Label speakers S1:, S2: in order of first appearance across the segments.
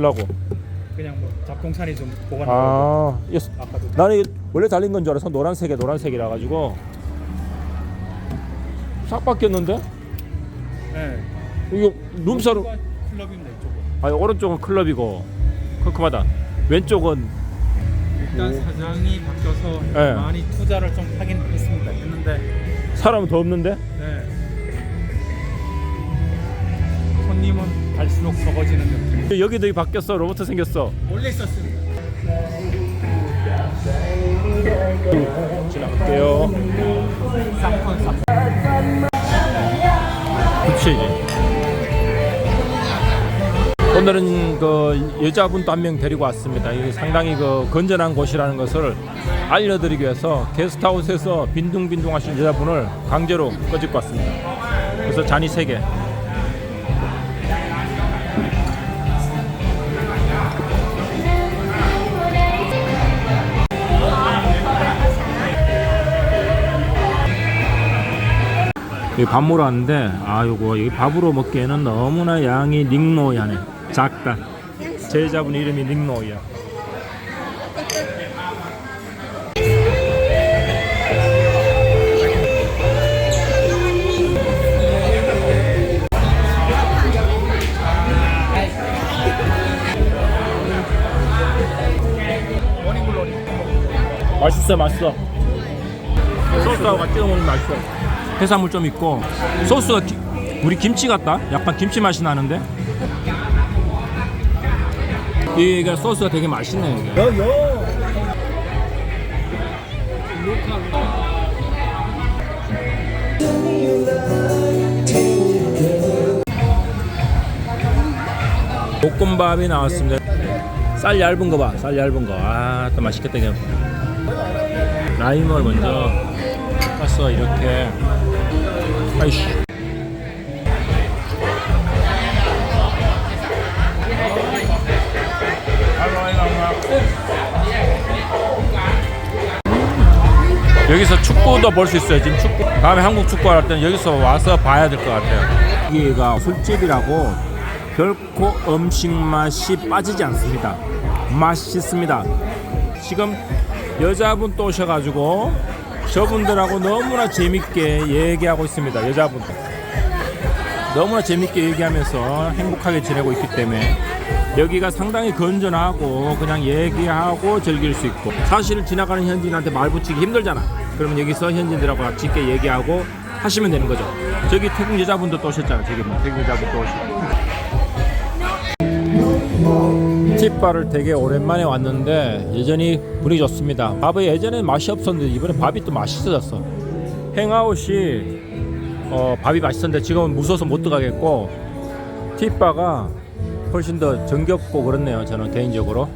S1: 하려고.
S2: 그냥 뭐 잡동사니 좀 보관하고.
S1: 아, 이
S2: 아까도
S1: 나는 이게 원래 달린 건 줄 알아서 노란색에 노란색이라 가지고. 싹 바뀌었는데?
S2: 네.
S1: 이거 룸사로
S2: 클럽입니다 이쪽은.
S1: 아 오른쪽은 클럽이고. 컴컴하다. 왼쪽은
S2: 일단 사장이 바뀌어서
S1: 네.
S2: 많이 투자를 좀 하긴 했습니다. 했는데
S1: 사람은 더 없는데
S2: 갈수록 적어지는 느낌
S1: 여기도 바뀌었어 로봇 생겼어
S2: 원래 있었습니다
S1: 지나갈게요
S2: 쌍콘 쌍
S1: 그치 오늘은 그 여자분도 한 명 데리고 왔습니다. 이게 상당히 그 건전한 곳이라는 것을 알려드리기 위해서 게스트하우스에서 빈둥빈둥 하신 여자분을 강제로 꺼집고 왔습니다. 그래서 잔이 세 개. 여기 밥 왔는데 아 요거 이 밥으로 먹기에는 너무나 양이 닉노이하네. 작다. 제자분 이름이 닉노이야. 맛있어 맛있어. 소스하고 같이 먹으면 맛있어 해산물 좀 있고 소스가 기- 우리 김치 같다. 약간 김치 맛이 나는데. 이게 소스가 되게 맛있네. 이게. 볶음밥이 나왔습니다. 쌀 얇은 거 봐. 쌀 얇은 거. 아, 또 맛있겠다. 이게. 라임을 먼저 깎아서 이렇게. 아이씨. 여기서 축구도 볼 수 있어요 지금 축구. 다음에 한국 축구 할 때는 여기서 와서 봐야 될 것 같아요. 여기가 술집이라고 결코 음식 맛이 빠지지 않습니다. 맛있습니다. 지금 여자분 또 오셔가지고 저분들하고 너무나 재밌게 얘기하고 있습니다. 여자분들 너무나 재밌게 얘기하면서 행복하게 지내고 있기 때문에 여기가 상당히 건전하고 그냥 얘기하고 즐길 수 있고 사실 지나가는 현지인한테 말 붙이기 힘들잖아. 그러면 여기서 현지인들하고 같이 있게 얘기하고 하시면 되는 거죠. 저기 태국 여자분도 또 오셨잖아. 저기 뭐 태국 여자분 또 오시고. 팁바를 되게 오랜만에 왔는데 여전히 분위기 좋습니다. 밥이 예전에 맛이 없었는데 이번에 밥이 또 맛있어졌어. 행아웃이 어, 밥이 맛있었는데 지금은 무서워서 못 들어가겠고 팁바가 훨씬 더 정겹고 그렇네요. 저는 개인적으로.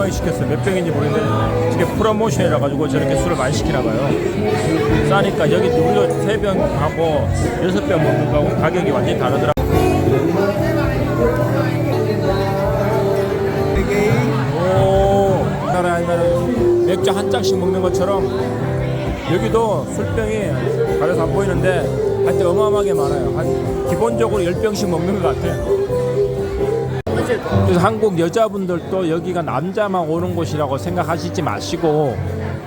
S1: 어마어마하게 시켰어요. 몇 병인지 모르겠는데 이게 프로모션이라 가지고 저렇게 술을 많이 시키나 봐요. 싸니까 여기 우리가 세 병하고 여섯 병 먹는 거하고 가격이 완전히 다르더라. 오, 나라 아니라 맥주 한 잔씩 먹는 것처럼 여기도 술병이 가려서 안 보이는데 하여튼 어마어마하게 많아요. 한 기본적으로 열 병씩 먹는 것 같아요. 그래서 한국 여자분들도 여기가 남자만 오는 곳이라고 생각하시지 마시고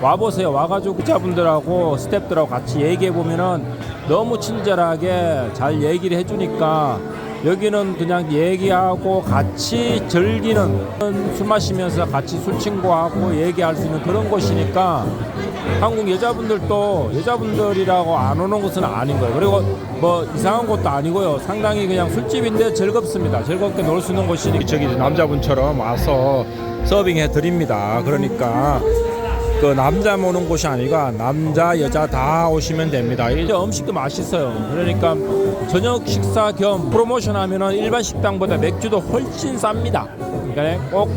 S1: 와보세요. 와가지고 여자분들하고 스탭들하고 같이 얘기해 보면은 너무 친절하게 잘 얘기를 해주니까 여기는 그냥 얘기하고 같이 즐기는 술 마시면서 같이 술 친구하고 얘기할 수 있는 그런 곳이니까 한국 여자분들도 여자분들이라고 안 오는 곳은 아닌 거예요. 그리고 뭐 이상한 곳도 아니고요. 상당히 그냥 술집인데 즐겁습니다. 즐겁게 놀 수 있는 곳이니 저기 남자분처럼 와서 서빙해 드립니다. 그러니까 그 남자 오는 곳이 아니라 남자 여자 다 오시면 됩니다. 이제 음식도 맛있어요. 그러니까 저녁 식사 겸 프로모션 하면은 일반 식당보다 맥주도 훨씬 쌉니다. 그러니까 꼭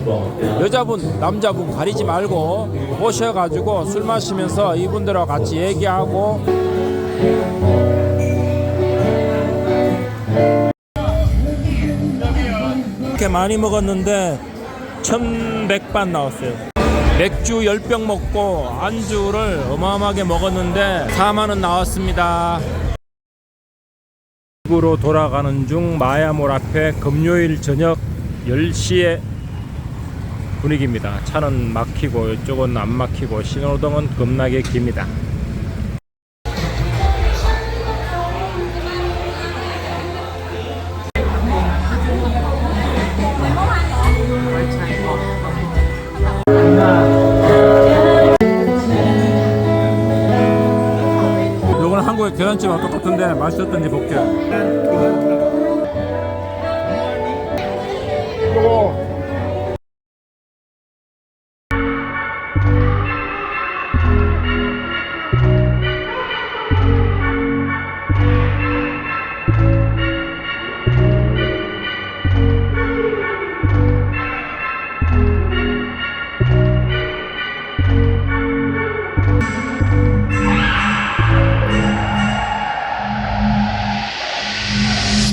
S1: 여자분 남자분 가리지 말고 오셔가지고 술 마시면서 이분들하고 같이 얘기하고 이렇게 많이 먹었는데 1100반 나왔어요. 맥주 10병 먹고 안주를 어마어마하게 먹었는데 4만원 나왔습니다. 집으로 돌아가는 중 마야몰 앞에 금요일 저녁 10시에 분위기입니다. 차는 막히고 이쪽은 안 막히고 신호등은 겁나게 깁니다. 요거는 한국의 계란찜하고 똑같은데 어떤지 볼게요. the Lord.